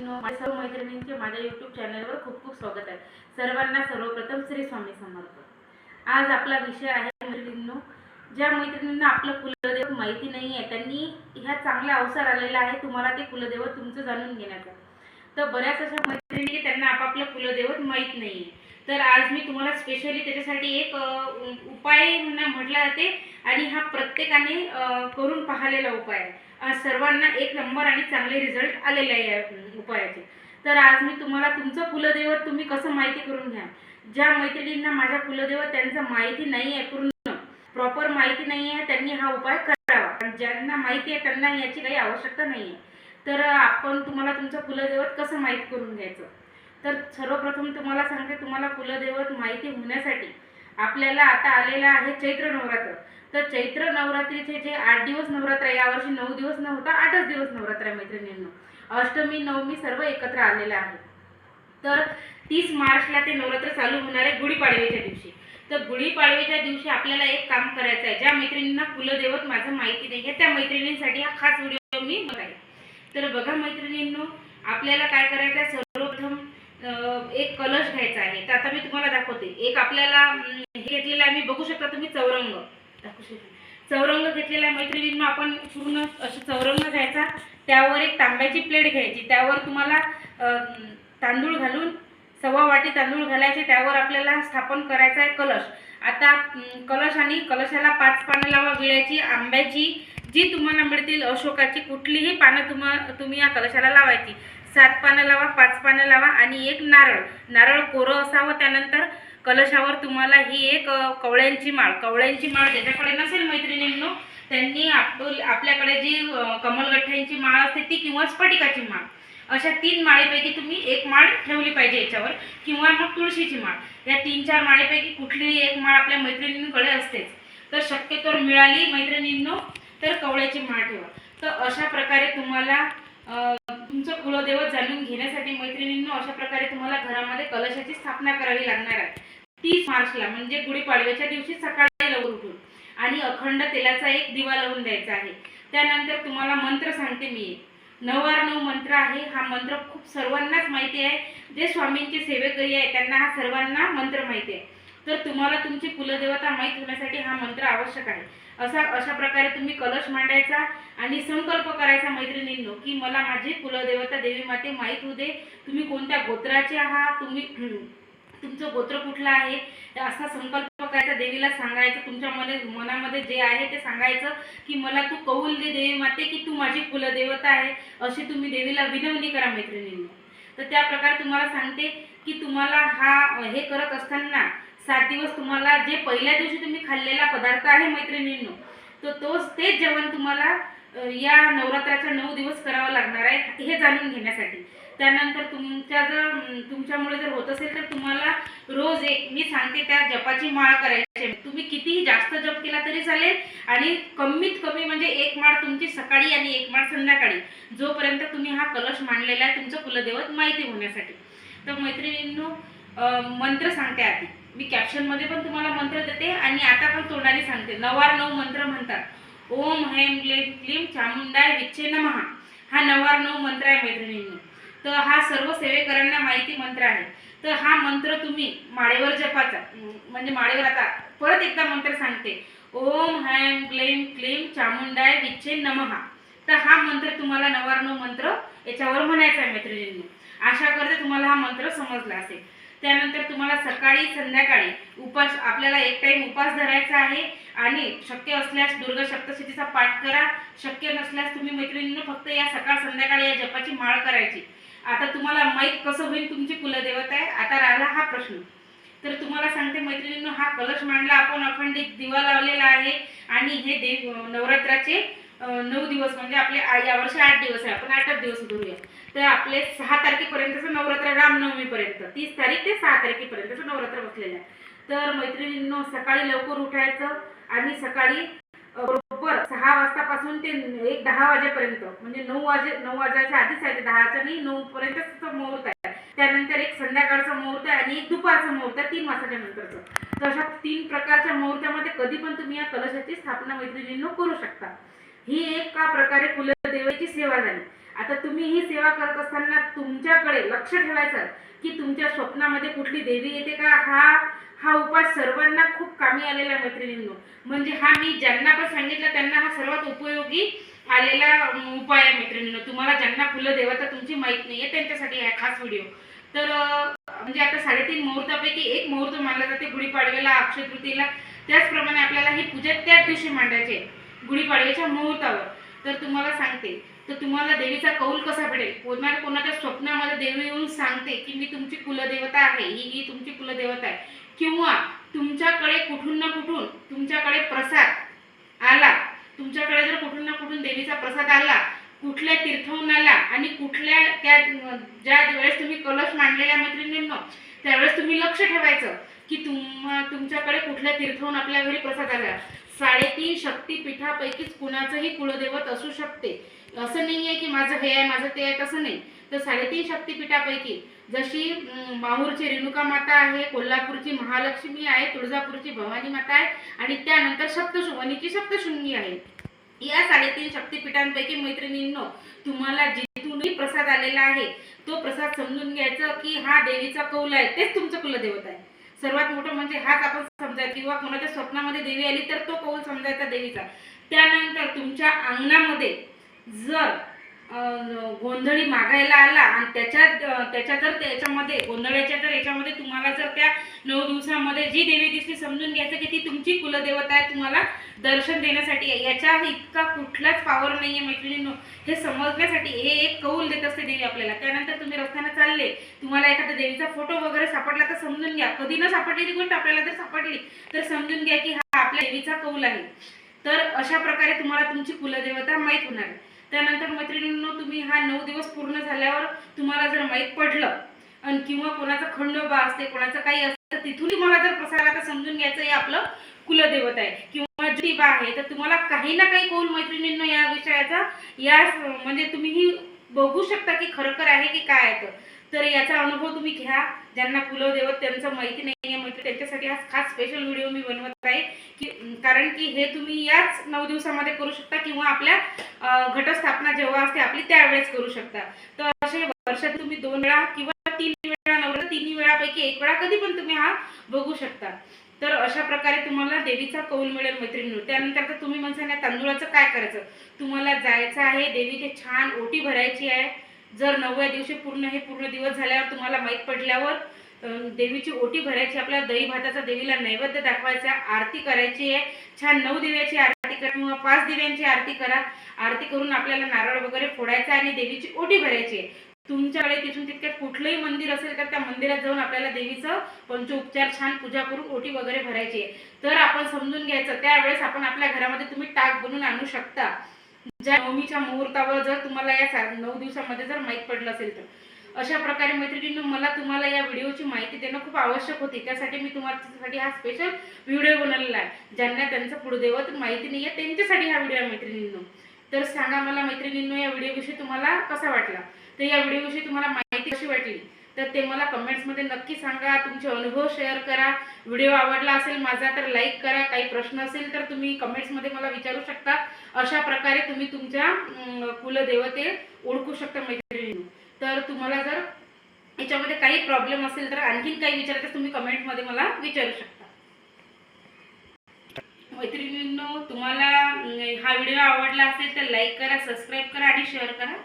मैत्रिणींनो माझ्या सर्व मैत्रिणींचे माझ्या यूट्यूब चॅनलवर खूप खूप स्वागत आहे. सर्वांना सर्वप्रथम श्री स्वामी समर्थ. आज आपला विषय आहे मैत्रिणींनो ज्या मैत्रिणींना आपलं कुलदेव माहिती नाही आहे त्यांनी ह्या चांगला अवसर आलेला आहे तुम्हाला ते कुलदेव तुमचं जाणून घेण्याचा. तर बऱ्याच अशा मैत्रिणी की त्यांना आपापलं कुलदैवत माहीत नाही तर आज मी तुम्हाला स्पेशली त्याच्यासाठी एक उपाय म्हणा म्हटलं जाते आणि हा प्रत्येकाने करून पाहिलेला उपाय आहे. सर्वांना एक नंबर आणि चांगले रिझल्ट आलेले आहे. उपायाचे तर आज मी तुम्हाला तुमचं कुलदैवत तुम्ही कसं माहिती करून घ्या. ज्या मैत्रिणींना माझ्या कुलदैवत त्यांचं माहिती नाही आहे पूर्ण प्रॉपर माहिती नाही आहे त्यांनी हा उपाय करावा. ज्यांना माहिती आहे त्यांना याची काही आवश्यकता नाही आहे. तर आपण तुम्हाला तुमचं कुलदैवत कसं माहीत करून घ्यायचं? तर सर्वप्रथम तुम्हाला सांगते तुम्हाला कुलदैवत माहिती होण्यासाठी आपल्याला आता आलेला आहे चैत्र नवरात्र. तर चैत्र नवरात्रीचे जे आठ दिवस नवरात्र यावर्षी नऊ दिवस नव्हता आठच दिवस नवरात्र आहे मैत्रिणींना. अष्टमी नवमी सर्व एकत्र आलेलं आहे. तर तीस मार्चला ते नवरात्र चालू होणार आहे गुढीपाडव्याच्या दिवशी. तर गुढीपाडव्याच्या दिवशी आपल्याला एक काम करायचं आहे. ज्या मैत्रिणींना कुलदेवत माझं माहिती नाही आहे त्या मैत्रिणींसाठी हा खास व्हिडिओ मी बनवत आहे तर बघा मैत्रिणींनो आपल्याला काय करायचं आहे सर्वप्रथम एक कलश घ्यायचा आहे. तर आता मी तुम्हाला दाखवते. एक आपल्याला हे घेतलेलं आहे. मी बघू शकता तुम्ही चौरंग. दाखवू शकता. चौरंग घेतलेला आहे आपण पूर्ण असं चौरंग घ्यायचा. त्यावर एक तांब्याची प्लेट घ्यायची. त्यावर तुम्हाला तांदूळ घालून सव्वा वाटी तांदूळ घालायचे. त्यावर आपल्याला स्थापन करायचा आहे कलश. आता कलश आणि कलशाला पाच पानं लावा विळ्याची आंब्याची. जी तुम्हाला मिळतील अशोकाची कुठलीही पानं तुम्हा तुम्ही या कलशाला लावायची. सात पानं लावा पाच पानं लावा आणि एक नारळ. नारळ कोरं असावं त्यानंतर कलशावर तुम्हाला ही एक कवळ्यांची माळ. कवळ्यांची माळ ज्याच्याकडे नसेल मैत्रिणींनो त्यांनी आपल आपल्याकडे जी कमलगठ्ठ्यांची माळ असते ती किंवा स्फटिकाची माळ अशा तीन माळेपैकी तुम्ही एक माळ ठेवली पाहिजे याच्यावर किंवा मग तुळशीची माळ. या तीन चार माळेपैकी कुठलीही एक माळ आपल्या मैत्रिणींकडे असतेच. तर शक्यतोवर मिळाली मैत्रिणींनो तर कवळ्याची माळ ठेवा. तर अशा प्रकारे तुम्हाला तुमचं कुलदैवत जाणून घेण्यासाठी मैत्रिणींनो अशा प्रकारे तुम्हाला घरामध्ये कलशाची स्थापना करावी लागणार आहे. तीस मार्चला म्हणजे गुढीपाडव्याच्या दिवशी सकाळी लवकर उठून. आणि अखंड तेलाचा एक दिवा लावून द्यायचा आहे. त्यानंतर तुम्हाला मंत्र सांगते मी. नवार नऊ मंत्र आहे. हा मंत्र खूप सर्वांनाच माहिती आहे. जे स्वामींचे सेवेकरी आहे त्यांना हा सर्वांना मंत्र माहिती आहे. तर तुम्हाला तुमची कुलदेवता माहीत होण्यासाठी हा मंत्र आवश्यक आहे. असा अशा प्रकारे तुम्ही कलश मांडायचा आणि संकल्प करायचा मैत्रिणींनो की मला माझी कुलदेवता देवी माते माहीत होऊ दे. तुम्ही कोणत्या गोत्राचे आहात? तुम्ही तुमचं गोत्र कुठलं आहे? असा संकल्प करायचं देवीला सांगायचं तुमच्या मने मनामध्ये जे आहे ते सांगायचं की मला तू कौल दे देवी माते की तू माझी कुलदेवता आहे अशी तुम्ही देवीला विनवणी करा मैत्रिणींनी. तर त्या प्रकारे तुम्हाला सांगते की तुम्हाला हा हे करत असताना सात दिवस तुम्हाला जे पहिल्या दिवशी तुम्ही खाल्लेला पदार्थ आहे मैत्रिणींनो तर तोच तेच जेवण तुम्हाला या नवरात्राच्या नऊ दिवस करावं लागणार आहे हे जाणून घेण्यासाठी. त्यानंतर तुमच्या जर तुमच्यामुळे जर होत असेल तर तुम्हाला रोज एक मी सांगते त्या जपाची माळ करायची. आहे. तुम्ही कितीही जास्त जप केला तरी चालेल आणि कमीत कमी म्हणजे एक माळ तुमची सकाळी आणि एक माळ संध्याकाळी. जोपर्यंत तुम्ही हा कलश मांडलेला आहे तुमचं कुलदैवत माहिती होण्यासाठी. तर मैत्रिणींनो मंत्र सांगते आधी. मी कॅप्शनमध्ये पण तुम्हाला मंत्र देते आणि आता पण तोंडाने सांगते. नवार नऊ मंत्र म्हणतात. ओम हैम क्लीम क्लीम चामुंडाय विच्छे नमहा हा नवार नऊ मंत्र आहे मैत्रिणींनो. तर हा सर्व सेवेकरांना माहिती मंत्र आहे. तर हा मंत्र तुम्ही माळेवर जपाचा म्हणजे माळेवर आता परत एकदा मंत्र सांगते. ओम हॅम ग्लेम क्लीम चामुंडाय विच्छे नमहा तर हा मंत्र तुम्हाला नवारणो मंत्र याच्यावर म्हणायचा आहे मैत्रिणींनी. आशा करते तुम्हाला हा मंत्र समजला असेल. त्यानंतर तुम्हाला सकाळी संध्याकाळी उपास आपल्याला एक टाइम उपास धरायचा आहे आणि शक्य असल्यास दुर्गा सप्तशतीचा पाठ करा. शक्य नसल्यास तुम्ही मैत्रिणींना फक्त या सकाळ संध्याकाळी या जपाची माळ करायची. आता तुम्हाला माहीत कसं होईल तुमची कुलदेवता आहे? आता राहिला हा प्रश्न. तर तुम्हाला सांगते मैत्रिणींनो हा कलश मांडला आपण अखंडित दिवा लावलेला आहे. आणि हे देव नवरात्राचे नऊ दिवस म्हणजे आपले या यावर्षी आठ दिवस आहे. आपण आठच दिवस धरूया तर आपले सहा तारखेपर्यंतचं नवरात्र रामनवमीपर्यंत. तीस तारीख ते सहा तारखेपर्यंतचं नवरात्र बसलेलं आहे. तर मैत्रिणींनो सकाळी लवकर उठायचं आणि सकाळी बरोबर. सहा वाजतापासून ते एक दहा वाजेपर्यंत. म्हणजे नऊ वाजे नऊ वाजायच्या आधीच आहे ते दहाच्या नाही नऊ पर्यंतच मुहूर्त आहे. त्यानंतर एक संध्याकाळचा मुहूर्त आहे आणि एक दुपारचा मुहूर्त आहे तीन वाजताच्या नंतरचं. तर अशा तीन प्रकारच्या मुहूर्तामध्ये कधी पण तुम्ही या कलशाची स्थापना मैत्रिणींनो करू शकता. ही एक का प्रकारे कुलदेवीची सेवा झाली. आता तुम्ही ही सेवा करत असताना तुमच्याकडे लक्ष ठेवायचं की तुमच्या स्वप्नामध्ये कुठली देवी येते का? हा हा उपाय सर्वांना खूप कामी आलेला मैत्रिणींनो. म्हणजे हा मी ज्यांना पण सांगितलं त्यांना हा सर्वात उपयोगी आलेला उपाय आहे मैत्रिणींनो. तुम्हाला ज्यांना फुलं देवता तुमची माहीत नाही आहे त्यांच्यासाठी हा खास व्हिडिओ तर म्हणजे आता साडेतीन मुहूर्तापैकी एक मुहूर्त मानला जाते गुढीपाडव्याला अक्षय तृतीयेला. त्याचप्रमाणे आपल्याला ही पूजा त्याच दिवशी मांडायची आहे गुढीपाडव्याच्या मुहूर्तावर. तर तुम्हाला सांगते तर तुम्हाला देवीचा कौल कसा भेटेल कोणा कोणाच्या स्वप्नामध्ये देवी येऊन सांगते की मी तुमची कुलदेवता आहे ही ही तुमची कुलदेवता आहे. किंवा तुमच्याकडे कुठून ना कुठून तुमच्याकडे प्रसाद आला. तुमच्याकडे जर कुठून ना कुठून देवीचा प्रसाद आला कुठल्या तीर्थहून आला आणि कुठल्या त्या ज्या वेळेस तुम्ही कलश मांडलेल्या मैत्रिणींनो त्यावेळेस तुम्ही लक्ष ठेवायचं. की तुम तुमच्याकडे कुठल्या तीर्थहून आपल्या घरी प्रसाद आला? साडेतीन शक्तीपीठापैकीच कुणाचंही कुलदैवत असू शकते. असं नाही आहे की माझं हे आहे माझं ते आहे तसं नाही. तर साडेतीन शक्तीपीठापैकी जशी माहूरची रेणुका माता आहे कोल्हापूरची महालक्ष्मी आहे तुळजापूरची भवानी माता आहे आणि त्यानंतर सप्तशुभनीची सप्तशृंगी आहे. या साडेतीन शक्तीपीठांपैकी मैत्रिणींनो तुम्हाला जिथूनही प्रसाद आलेला आहे तो प्रसाद समजून घ्यायचा की हा देवीचा कौल आहे तेच तुमचं कुलदेवत आहे. सर्वात मोठं म्हणजे हाच आपण समजायचा. किंवा कोणाच्या स्वप्नामध्ये देवी आली तर तो कौल समजायचा देवीचा. त्यानंतर तुमच्या अंगणामध्ये जर गोंधळी मागायला आला आणि त्याच्यात त्याच्या जर त्याच्यामध्ये गोंधळाच्या जर याच्यामध्ये तुम्हाला जर त्या नऊ दिवसामध्ये जी देवी दिसली समजून घ्यायचं की ती तुमची कुलदेवता आहे तुम्हाला दर्शन देण्यासाठी आहे. याच्या इतका कुठलाच पावर नाही आहे मैत्रिणींनो. हे समजण्यासाठी हे एक कौल देत असते देवी आपल्याला. त्यानंतर तुम्ही रस्त्यानं चालले तुम्हाला एखाद्या देवीचा फोटो वगैरे सापडला तर समजून घ्या. कधी न सापडलेली गोष्ट आपल्याला जर सापडली तर समजून घ्या की हा आपल्या देवीचा कौल आहे. तर अशा प्रकारे तुम्हाला तुमची कुलदेवता माहीत होणार आहे. त्यानंतर मैत्रिणींनो तुम्ही हा नऊ दिवस पूर्ण झाल्यावर तुम्हाला जर माहीत पडलं आणि किंवा कोणाचा खंडोबा असते कोणाचं काही असतं तर तिथून तुम्हाला जर प्रसार आता समजून घ्यायचं हे आपलं कुलदैवत आहे. किंवा ज्योतिबा आहे तर तुम्हाला काही ना काही कौल मैत्रिणींनो या विषयाचा या म्हणजे तुम्ही ही बघू शकता की खरोखर आहे की काय आहे तर याचा अनुभव तुम्ही घ्या. ज्यांना कुलदेवत त्यांचं माहिती नाही आहे मैत्री त्यांच्यासाठी हा खास स्पेशल व्हिडिओ मी बनवत आहे की कारण की हे तुम्ही याच नऊ दिवसामध्ये करू शकता किंवा आपल्या घटस्थापना जेव्हा असते आपली त्यावेळेस करू शकता. तर असे वर्षात तुम्ही दोन वेळा किंवा तीन वेळा नवरा तिन्ही वेळापैकी एक वेळा कधी पण तुम्ही हा बघू शकता. तर अशा प्रकारे तुम्हाला देवीचा कौल मिळेल मैत्रिणी त्यानंतर तर तुम्ही म्हणता या काय करायचं? तुम्हाला जायचं आहे देवीचे छान ओटी भरायची आहे. जर नवव्या दिवशी पूर्ण हे पूर्ण दिवस झाल्यावर तुम्हाला माहीत पडल्यावर देवीची ओटी भरायची आपल्या दही भाताचा देवीला नैवेद्य दाखवायचा आरती करायची आहे. छान नऊ दिव्याची आरती करा किंवा पाच दिव्यांची आरती करा. आरती करून आपल्याला नारळ वगैरे फोडायचा आणि देवीची ओटी भरायची आहे. तुमच्याकडे तिथून तितक्यात कुठलंही मंदिर असेल तर त्या मंदिरात जाऊन आपल्याला देवीचं पंचोपचार छान पूजा करून ओटी वगैरे भरायची आहे. तर आपण समजून घ्यायचं त्यावेळेस आपण आपल्या घरामध्ये तुम्ही टाक बनवून आणू शकता. ज्या नवमीच्या मुहूर्तावर जर तुम्हाला या सा- नऊ दिवसामध्ये जर माहीत पडलं असेल तर. अशा प्रकारे मैत्रिणींनो मला तुम्हाला या व्हिडिओची माहिती देणं खूप आवश्यक होती. त्यासाठी मी तुम्हाला हा स्पेशल व्हिडिओ बनवलेला आहे. ज्यांना त्यांचं पुढदेवत माहिती नाही आहे त्यांच्यासाठी हा व्हिडिओ आहे मैत्रिणींनो. तर सांगा मला मैत्रिणींनो या व्हिडिओविषयी तुम्हाला कसा वाटला? तर या व्हिडिओविषयी तुम्हाला माहिती कशी वाटली? तर ते मला कमेंट्समध्ये नक्की सांगा. तुमचे अनुभव शेअर करा. व्हिडिओ आवडला असेल माझा तर लाईक करा. काही प्रश्न असेल तर तुम्ही कमेंट्समध्ये मला विचारू शकता. अशा प्रकारे तुम्ही तुमच्या कुलदेवते ओळखू शकता मैत्रिणी तर तुम्हाला जर याच्यामध्ये काही प्रॉब्लेम असेल तर आणखीन काही विचारायचं तुम्ही कमेंटमध्ये मला विचारू शकता. मैत्रिणींनो तुम्हाला हा व्हिडिओ आवडला असेल तर लाईक करा सबस्क्राईब करा आणि शेअर करा.